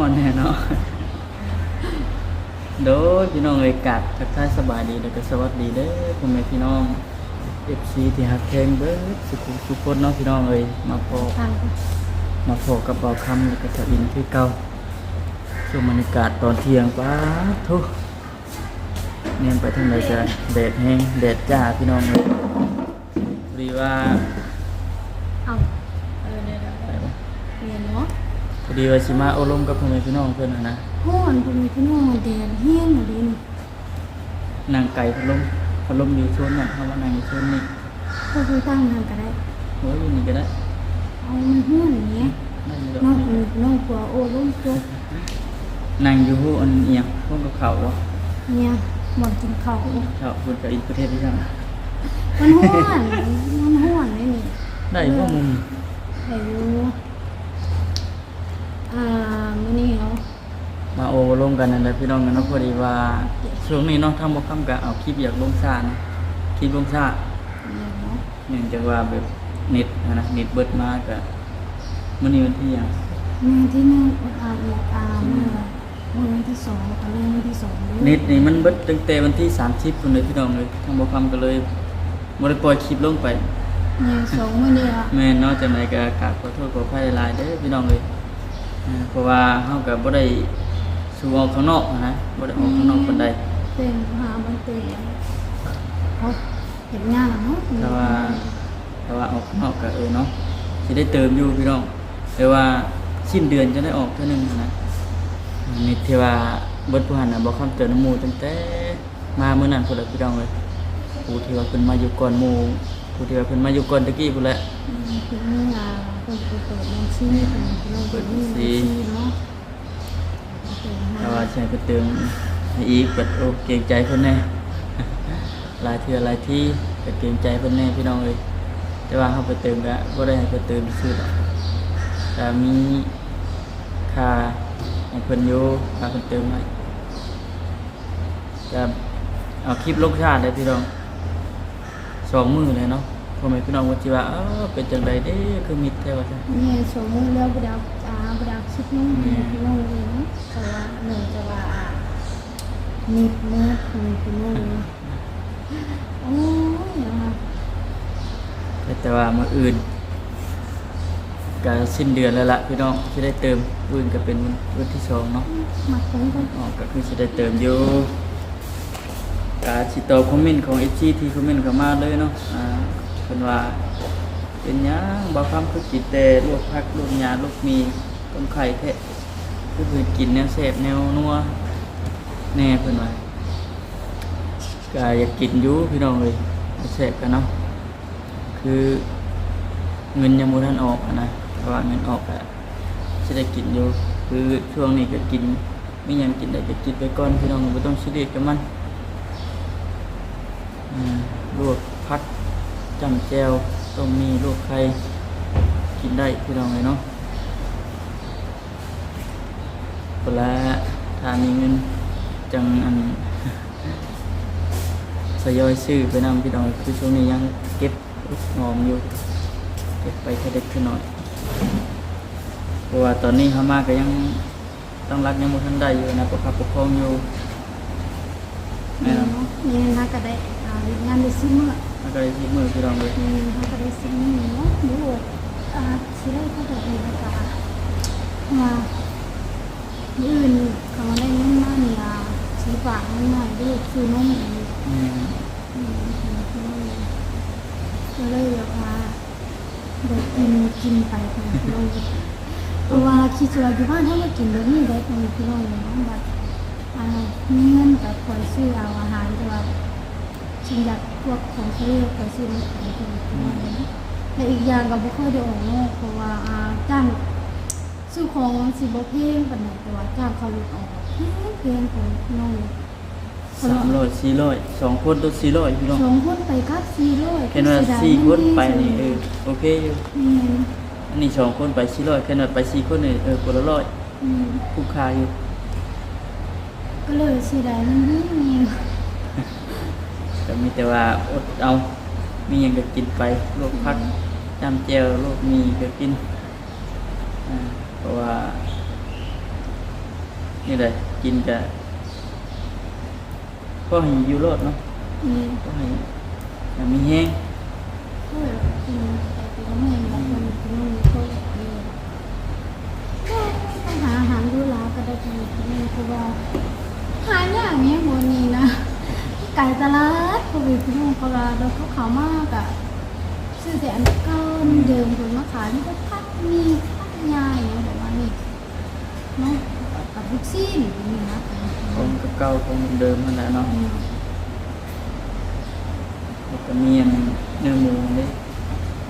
ฮ้อนแน่เนาะโดยพี่น้องเอยกัดทักทายสบายดีแล้วก็สวัสดีเด้อพ่อแม่พี่น้อง FC ที่ฮักเพลงเบิดสุขุสุขคนเนาะพี่น้องเอ้ยมาพอทางมาพอกับเบาคำแล้วก็สะอินคือเก่าช่วงบรรยากาศตอนเที่ยงป้าดทุกเนียนไปทางไหนจะแดดแห้งแดดจ้าพี่น้องเลยพอดีว่าเอา อดีว่าสิมาอบรมกับพ่อแม่พี่น้องเพื่อนนะนะห้อนเป็นพี่น้องแดดเฮี้ยงหมดดินนางไก่พัดลมพัดลมอยู่ชวนนั่นเขาว่านางอยู่ชวนนี่ก็คือตั้งนานก็ได้โอ้ยอยู่นี่ก็ได้เอามันห้อนอย่างเงี้ยนั่งอยู่ดอกนอกนี่มีน้องกลัวโอ้ล้มจุกนางอยู่หูอันเอียงพวกกับเขาวะเนี่ยหมดกินข้าวเขาคนกับอีกประเทศที่ช่างมันห้อนมันห้อนเลยนี่ได้พวกมุมแต่อยู่ อ่ามื้อนี้เนาะมาโอลงกันนั่นแหละพี่น้องกันเนาะพอดีว่าช่วงนี้เนาะทางบ่คำกะเอาคลิปอยากลงซ่านะคลิปลงซ่าเรียนเนาะเนื่องจากว่าแบบเน็ตนะนะเน็ตเบิดมากะมื้อนี้วันที่หยังเมื่อที่หนึ่งอ่าอีกอ่าเมื่อเมื่อวันที่สองก็เรื่องวันที่สองด้วยเน็ตนี่มันเบิดตั้งแต่วันที่30พุ่นเลยพี่น้องเลยทางบ่คำก็เลยบ่ได้ปล่อยคลิปลงไปเนี่ยสองมื้อเดียวแม่นเนาะจังไดก็กราบขอโทษขออภัยหลายๆเด้อพี่น้องเลยอ่า เพราะว่าเฮาก็บ่ได้สู่ออกข้างนอกอะนะบ่ได้ออกข้างนอกปานใดเป็นหาบันเตะเขาเห็นงานเนาะแต่ว่าแต่ว่าออกข้างนอกก็เออเนาะสิได้เติมอยู่พี่น้องแต่ว่าสิ้นเดือนจะได้ออกเท่านึงนะนี่ที่ว่าเบิดผู้หันน่ะบ่คำเตือนหมู่ตั้งแต่มามื้อนั้นพุ่นแหละพี่น้องเลยผู้ที่ว่าเพิ่นมาอยู่ก่อนหมู่ ผู้ที่ว่าเพิ่นมาอยู่ก่อนตะกี้พุ่นแหละอืมคือเมื่อคนไปเปิดบัญชีเป็นเราเปิดบัญชีเนาะเปิดแต่ให้ว่าใช้เพิ่นเติมให้อีกเปิดโอ้เกรงใจเพิ่นแน่หลายเทื่อหลายที่ก็เกรงใจเพิ่นแน่พี่น้องเอ้ยแต่ว่าเฮาไปเติมก็บ่ได้ให้เพิ่นเติมซื่อดอกแต่มีค่าให้เพิ่นอยู่ค่าเพิ่นเติมให้จะเอาคลิปลงชาติได้พี่น้องสองมื้อเลยเนาะ พ่อแม่พี่น้องว่าสิว่าเออเป็นจังไดเด้คือมิดแท้ว่าซั่นเนี่ยสมมุติแล้วบดาอ่าบดาคิดน้องพี่น้องเลยเนาะแต่ว่าหนึ่งจะว่านิดเนื้อคนพี่น้องโอ้ยนะคะแต่ว่ามื้ออื่นก็สิ้นเดือนแล้วล่ะพี่น้องสิได้เติมมื้ออื่นก็เป็นวันวันที่สองเนาะมาคงกันอ๋อก็คือจะได้เติมอยู่กาสิตอบคอมเมนต์ของ FG ที่คอมเมนต์เข้ามาเลยเนาะอ่าเพิ่นว่า เป็นหยังบ่คำคือกินแต่ลวกผักลวกหญ้าลวกมีต้มไข่แท้คือกินกินแนวแซ่บแนวนัวแน่เพิ่นว่าก็อยากกินอยู่พี่น้องเอ้ยแซ่บกันเนาะคือเงินยังบ่ทันออกนะเพราะว่าเงินออกอะจะได้กินอยู่คือช่วงนี้ก็กินไม่ยังกินได้ก็กินไปก่อนพี่น้องไม่ต้องซีเรียสกับมันลวกพัด จำแจวต้มมีลวกไข่กินได้พี่น้องเลยเนาะเวลาถ้ามีเงินจังอันสยอยซื้อไปนำพี่น้องคือช่วงนี้ยังเก็บงอมอยู่ เก็บไปแค่เด็กแค่น้อยเพราะว่าตอนนี้เขามาก็ยังต้องรักยังบ่ทันได้อยู่นะประคับประคองอยู่แม่เนี่ยนเนาะเนี่ยนะก็ได้อ่างานได้ซิมื้อมัน ก็เลยที่มือพี่น้องเลยอืมเขาก็ได้ซิมื้อเนาะดูอ่าสิได้เขาก็ได้แล้วก็ว่าอื่นเขาได้เงินมาเนี่ยสิฝากเงินมาดูซื้อนมอีกอืมอืมก็เลยแบบว่าเดี๋ยวกินกินไปของพี่น้องเพราะว่าคิดว่าอยู่บ้านถ้าเรากินแบบนี้ได้ของพี่น้องเนาะแบบอ่ามีเงินกับคอยซื้อเอาอาหารแต่ว่า ฉันอยากพวกของซื้อคอยซื้อมาขายของพี่น้องเนาะและอีกอย่างก็บ่ค่อยได้ออกนอกเพราะว่าอ่าจ้างซื้อของสิบ่แพงปานใดแต่ว่าจ้างเขาหลุดออกแพงๆของพี่น้องคนสามละร้อยสี่ร้อยสองคนตัวสี่ร้อยพี่น้องสองคนไปกับสี่ร้อยแค่นั้นสี่คนไปนี่เออโอเคอยู่อืมอันนี้สองคนไปสี่ร้อยแค่นั้นไปสี่คนนี่เออคนละร้อยอืมคุ้มค่าอยู่ก็เลยเสียดายมันนี่มี ก็มีแต่ว่าอดเอา มีหยังก็กินไปโรคพักจำเจวโรคมีก็กินอ่าเพราะว่า นี่แหละกินจะก็ให้อยู่รอดเนาะนี่ก็ให้ให้มีแห้งก็แบบกินแต่ก็ไม่เห็นแบบมันกินนู่นก็แบบนี้ก็ต้องหาอาหารดูแลก็ได้กินที่นี่เพราะว่าหาอย่างเนี้ยโมนีนะ ไก่ตลาดโควิดพี่น้องเพราะว่าเราเขาขาวมากอะซื้อแต่อันเก่าเดิมคนมาขายนี่ก็พัดมีพัดยายเนี่ยแบบว่านี่เนาะกับลูกซีนนี่นะของเก่าๆของเดิมนั่นแหละเนาะอืมแล้วก็มีอันเนื้อหมูนี่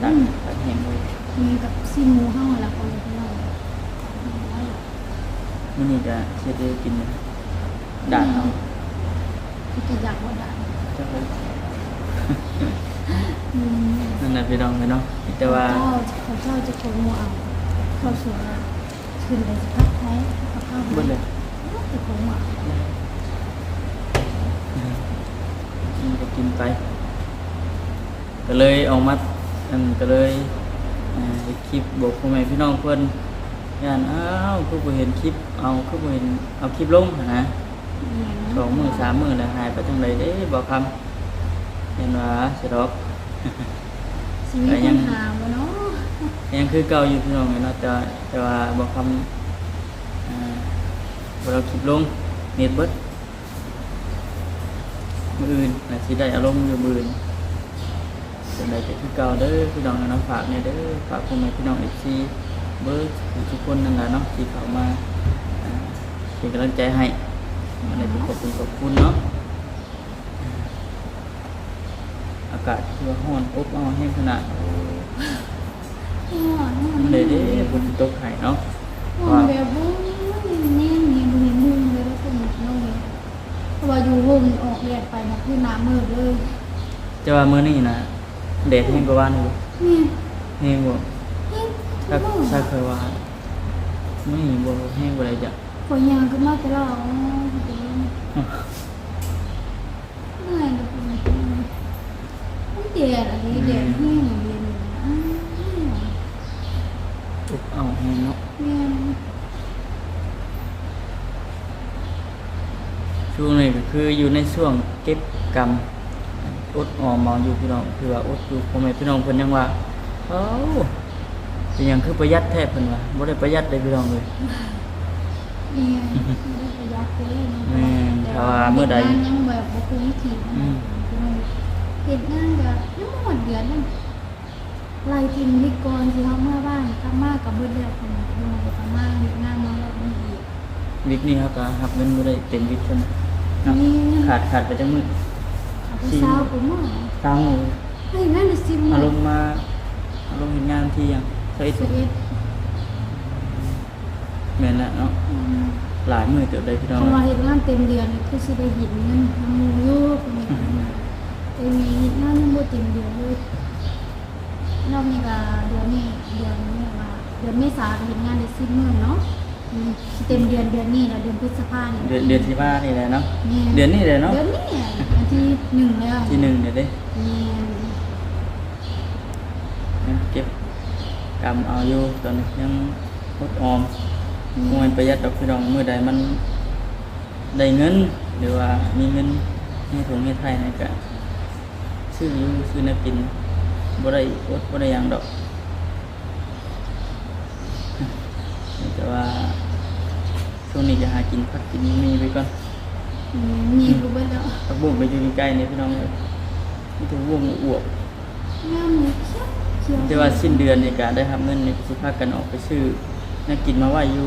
ตักตักแห้งไว้มีกับซีนหมูห้าละคนพี่น้องมื้อนี้ก็สิได้กินด่านเอา คือจะอยากว่าได้จักเลยอืมนั่นแหละพี่น้องเนาะแต่ว่าเจ้าเขาเจ้าจะโกงมัวเอาเข้าสวนอะขึ้นไปสภาพแท้สภาพเบิดเลยจะโกงมัวเอากินก็กินไปก็เลยเออกมาอันก็เลยอ่าเฮ็ดคลิปบอกพ่อแม่พี่น้องเพิ่นย่านอ้าวคือบ่เห็นคลิปเอาคือบ่เห็นเอาคลิปลงหั้นนะ สองมือสามมือแล้วหายไปทางไหนเด้บอกคำเห็นว่าสะดอกชีวิตปัญหาบ่เนาะยังคือเก่าอยู่พี่น้องเนาะแต่ว่าแต่ว่าบอกคำอ่าบ่เราคลิปลงเน็ตเบิดมืออื่นน่ะสิได้อารมณ์อยู่มืออื่นเป็นไรก็คือเก่าเด้อพี่น้องเนาะฝากเนี่ยเด้อฝากพ่อแม่พี่น้อง FC เบิร์ดทุกคนนั่นแหละเนาะที่เข้ามาอ่าเป็นกำลังใจให้ อะไรเป็นขอบคุณขอบคุณเนาะอากาศที่ว่าร้อนอบอ้าวแห้งขนาดอ๋อนี่มันเลยเด้บนตกไข่เนาะอ๋อแบบบุ้งแน่นนี่บุ้งบุ้งเลยแล้วก็หมดน้องเลยเพราะว่าอยู่วงออกแดดไปนะคือหน้ามืดเลยจะว่ามื้อนี้นะแดดแห้งกว่าบ้านอยู่นี่แห้งบ่เฮ้ยถ้าทุกมื้อถ้าเคยว่าไม่บ่แห้งบ่ได้จ้ะฝนยังก็มาแต่เรา อ๋อเดี๋ยวเหนื่อยเลยคุณมันแดดอะไรแดดแห้งเดียวเลยนะอ้าวอบอ้าวแห้เนาะเนี่ยช่วงนี้ก็คืออยู่ในช่วงเก็บกรรมอดออมเมาอยู่พี่น้องคือว่าอดอยู่พ่อแม่พี่น้องเพิ่นยังว่าเอ้าเป็นหยังคือประหยัดแท้เพิ่นว่าบ่ได้ประหยัดเลยพี่น้องเลยเนี่ไม่ได้ประหยัดเลยนะ แม่ ถ้าว่ามื้อใดเฮ็งานยังแบบบ่คุ้มทีนะอืมเฮ็ดงานก็ยังบ่หมดเดือนนึงไล่กินวิกรที่เฮาเมื่อบ้านกลับมากับเบิดแล้วคนบ่ได้กลับมาเฮ็ดงานมาแล้วนี่อีกวิกนี้ครับก็รับเงินบ่ได้เต็มวิกใช่ไหมเนาะนี่ขาดขาดไปจังมื้อเอาไปเช้ากูมื้อตามมื้อเฮ้ยนั่นน่ะสิมื้อารมณ์มาอารมณ์เห็นงานที่ยังเคยสิถูกเอ็ดแม่นแล้วเนาะ อืม หลายมือเติบได้พี่น้องเพราะว่าเฮ็ดงานเต็มเดือนนี่คือสิได้เห็นเงินน้ำหมูอยู่คนนี้แต่มีเฮ็ดงานยังบ่เต็มเดือนเลยรอบนี้ก็เดือนนี้เดือนนี้ว่าเดือนเมษาก็เฮ็ดงานได้10มื้อเนาะอืมสิเต็มเดือนเดือนนี้แล้วเดือนพฤษภานี่เดือนเดือนที่ว่านี่แหละเนาะนี่เดือนนี้เลยเนาะเดือนนี้วันที่หนึ่งแล้วที่หนึ่งเดี๋ยวเด้นี่ยังเก็บกำเอาอยู่ตอนนี้ยังลดออม มวยประหยัดดอกพี่น้องเมื่อใดมันได้เงิน หรือว่ามีเงินให้ถุงให้ไทยนี่ก็ซื้ออยู่ซื้อแนวกินบ่ได้อดบ่ได้หยังดอกแต่ว่าช่วงนี้จะหากินพักกินมีไปก่อนมีรู้ไว้แล้วผักบุ้งไปอยู่ใกล้ๆนี่พี่น้องเลยมีแต่วงอวบงามเลยเขียวเขียวแต่ว่าสิ้นเดือนนี่ก็ได้ทำเงินนี่สิพากันออกไปซื้อ นักกินมาไว้อยู่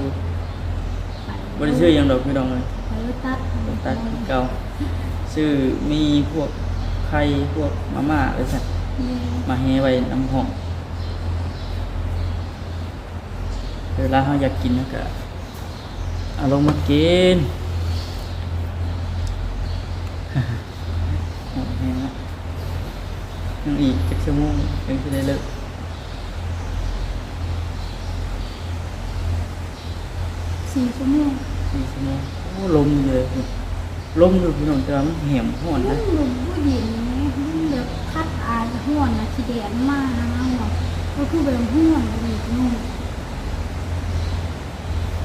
บริซื้อหยังดอกพี่น้องเลยไปรถตัดตัดคือเก่าซื้อมีพวกไข่พวกมาม่าอะไรสักนี่มาเฮไว้น้ำห้องเวลาเขาอยากกินนะก็เอาลงมากินโอเคนะยังอีกเจ็ดชั่วโมงถึงจะได้เลิก สี่ชั่วโมงสี่ชั่วโมงโอ้ลมเลยลมอยู่พี่น้องแต่ว่ามันแหมห่อนมันะนหนุ่มผู้หญิงนะมันแบบพัดอายห่วนนะขี้แดดมากนะห่วก็คือแบบห่วนอะไรนุ่ม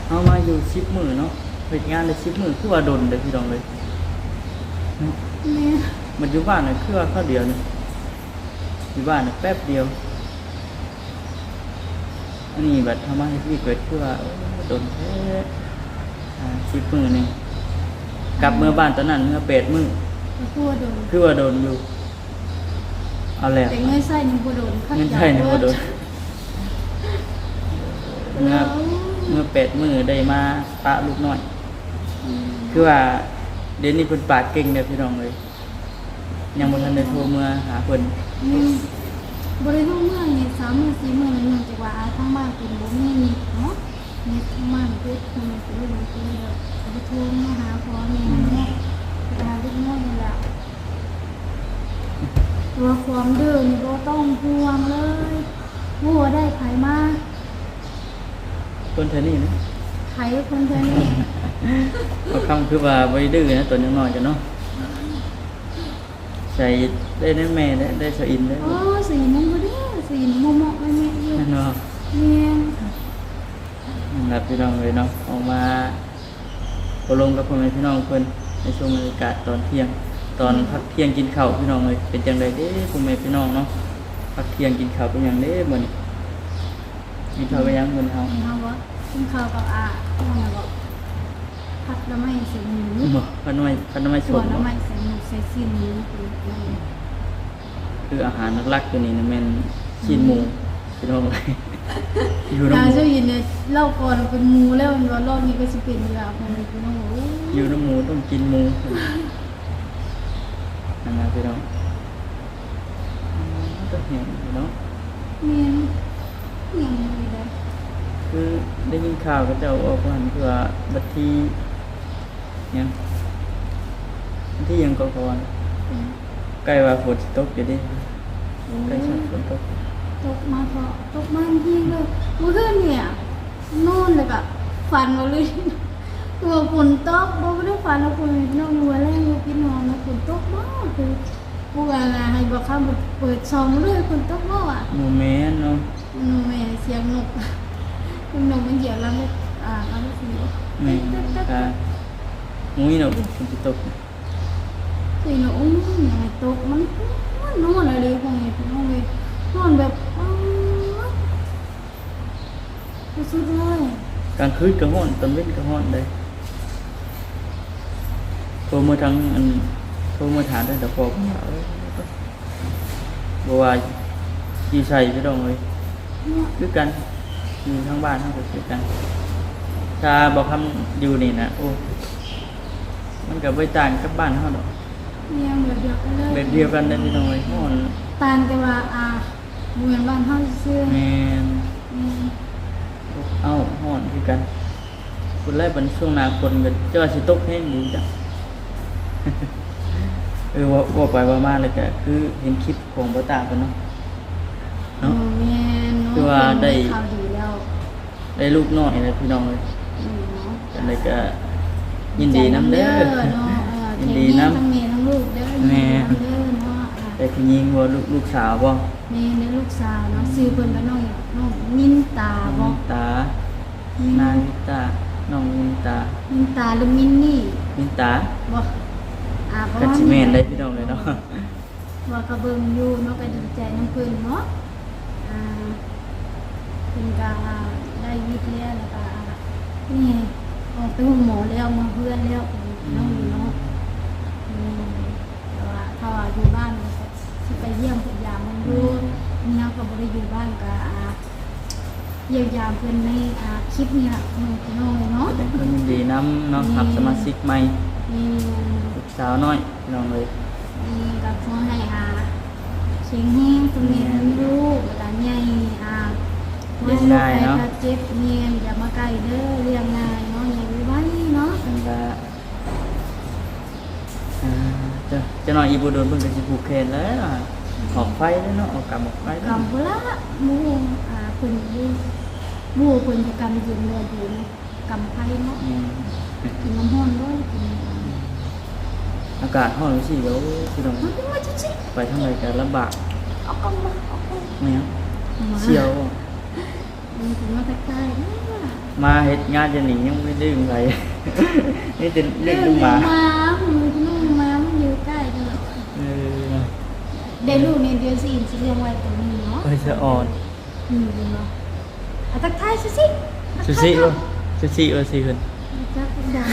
เอามาอยู่ชิปมือเนาะอเฮ็ดงานได้สิบมื้อคือว่าดนเด้อพี่น้องเลยแม่มันอยู่บ้านน่ะคือว่าข้าวเดียวนี่อยู่บ้านน่ะแป๊บเดียวอั นนี้บัดทำมาให้พี่เกิดคือว่าโอ้ดนแท้อ่าสิบมื้อหนึงกลับเมื่อบ้านตอนนั้นเมื่อแปดมื้อก็พูดโดนคือว่าโดนอยู่เอาแล้วแต่เงินใส่นี่บ่โดนคักเงินใช่นี่บ่โดนเอเมื่ออเมื่อแปดมื้อได้มาปะลูกน้อยอืมคือว่าเดี๋ยวนี้เพิ่นปากเก่งเด้อพี่น้องเลยยังบ่ทันได้โทรเมื่อหาเพิ่น บ่ได้รู้เมื่อนี่สามมื้อสี่มื้อนั่นเนื่องจากว่าอาทางบ้านเป็นบ่มีเน็ตเนาะเน็ตทางบ้านเพิ่นมันก็เลยบ่ได้แบบบ่โทรมาหาพ่อแม่ยเนาะไปหาลูกน้อยนี่แหละตัวความเดื้อนี่บ่ต้องห่วงเลยหัวได้ไผมาคนเท่านี้นะไผคนเท่านี้ก็คำคือว่าได้ดื้อนะตัวน้อยๆจะเนาะ ใส่ได้ในแม่ได้ได้สะอินได้อ๋อสีมันบ่ได้สีมันบ่เหมาะเลยแม่อยู่เนาะแม่นนะครับพี่น้องเลยเนาะออกมาอบรมกับพ่อแม่พี่น้องเพิ่นในช่วงบรรยากาศตอนเที่ยง ตอนพักเที่ยงกินข้าวพี่น้องเลยเป็นจังไดเด้พ่อแม่พี่น้องเนาะพักเที่ยงกินข้าวเป็นหยังเด้มื้อนี้กินข้าวเป็นหยังมื้อนี้เฮาเฮาบ่กินข้าวกับอาเฮาน่ะบ่ ผัดละไม้ใส่หมูบ่พันไม้พันไม้สส่วนดละเนาะไม้ใส่หมูใส่ซีนหมูคือนั่นคืออาหารหลักๆตัวนี้นะแม่นชิ้นหมูพี่น้องเลยอยู่ดาน้ำหเจ้ามูยินเนี่ยเล่าก่อนเป็นหมูแล้วมันว่ารอบนี้ก็สิเป็นยาของพี่น้องโอ้อยู่น้ำหมูต้องกินหมูนั่นนะพี่น้องอืมก็เห็นพี่น้องแม่นยังมีได้คือได้ยินข่าวก็จะออกว่าคือว่าบัตรที่ ยังบัตรที่ยังก็ก่อนใกล้ว่าฝนสิตกอยู่ดิใกล้ชัดฝนตกตกมาพอตกมาเฮียเลยเมื่อคืนเนี่ยนอนเลยแบบฝันมาเลยตัวฝนตกบ่ได้ฝันว่าฝนน้องรัวแรงอยู่พี่น้องนะฝนตกมากคือผู้ว่าน่ะให้บอกคำเปิดช่องเลยฝนตกมากอะโมเมนต์เนาะนกแม่เสียงนกนกมันเหยียบแล้วนกอ่าแล้วก็เสียงแม่ค่ะมุ้ยเนาะฝนสิตกสีนกอุ้ยยังไงตก มันมันนอนอะไรพวกนี้พี่น้องเลยนอนแบบอ้าวสุดเลยกลางคืนก็ฮ้อนตอนเว้นก็ฮ้อนเลยโทร มาทางอันโทรมาถามได้แต่พอก็ว่าเอ้ยบ่ว่าสิใส่พี่น้องเลยเนี่ยคือกันอยู่ทั้งบ้านทั้งก็คือกันถ้าบอกคำอยู่นี่นะโอ้มันกับไปต่างกับบ้านเขาดอกเนี่ยแบบเดียวกันเลยแบบเดียวกันได้พี่น้องเลยฮ้อนตานแต่ว่าอ่าเหมือนบ้านเฮาซื่อแมนอืมเอ้าฮ้อนคือกันคนแรกเป็นช่วงหนาคนก็จะว่าสิตกแห้งดีจ้ะเออว่าว่าไปว่ามาเลยก็คือเห็นคลิปของบ่ตากันเนาะโอ้เนาะแม่นเนาะคือว่าได้ข่าวดีแล้วได้ลูกน้อยเลยพี่น้องเลยอืมเนาะกันเลยก็ ยินดีน้ำเด้อเนาะเออยินดีน้ำทั้งแม่ทั้งลูกเด้อแม่ยินดีน้ำเด้อเนาะอะแต่พี่ยิงว่าลูกลูกสาวบ่แม่เด้อลูกสาวเนาะซื้อเพิ่นก็น้องน้องมินตาบ่ตามินนาวิตาน้องมินตามินตาหรือมินนี่มินตาบ่อ่าเพราะกัว่าจิเมนได้พี่น้องเลยเนาะว่าก็เบิ่งอยู่เนาะก็ดีใจนํเพิ่นเนาะอ่าเพิ่นก็ได้วิทย์แล้วแล้วก็นี่ ออกไปห้องหมอแล้วมาเพื่อนแล้วน้องเนาะอืมแต่ว่าถ้าว่าอยู่บ้านก็สิไปเยี่ยมพยามมันดูนี่เราก็บ่ได้อยู่บ้านก็อ่าเยียมยาเพิ่อนในอ่าคลิปนี้ล่ะมื้อพี่น้องเนาะเป็นคนยินดีน้ำน้องขับสมาชิกใหม่นี่ ลูกสาวน้อยพี่น้องเลยนี่ก็ขอให้อาเสียงแห้งตัวนี้ทั้งลูกหลานใหญ่อ่าว่าลูกใครถ้าเจ็บเนียนอย่ามาใกลเด้อ จะจะน้อยอีบูโดนเพิ่นก็สิผูกแขนแล้วอะออกไฟแล้วเนาะออกกำออกไฟแล้ว กำพุ่นละหมู่อ่าเพิ่นอยู่หมู่เพิ่นจะกำยืนเรืออยู่นะกำไผเนาะอืมกินน้ำห้อนด้วยกินอากาศร้อนสิเดี๋ยวพี่น้องมันมาชิชิไปทางไหนก็ลำบากเอากำมาเอากำไม่ยังเชี่ยวบ่มันถึงมาตะไคร้นะมาเฮ็ดงานจะหนียังไม่ดื้อไปนี่จะเล่นลูกหมาหมามือนุ่มหมามันอยู่ใกล้ตลอด เออ เดี๋ยวลูกเนี่ยเดี๋ยวสิอินสิเลี้ยงไว้ตัวนี้เนาะเอ้ยสะอ่อนนี่ดูเนาะอะทักทายสิสิซูซี่บ่ซูซี่เออสิขึ้นจักดัง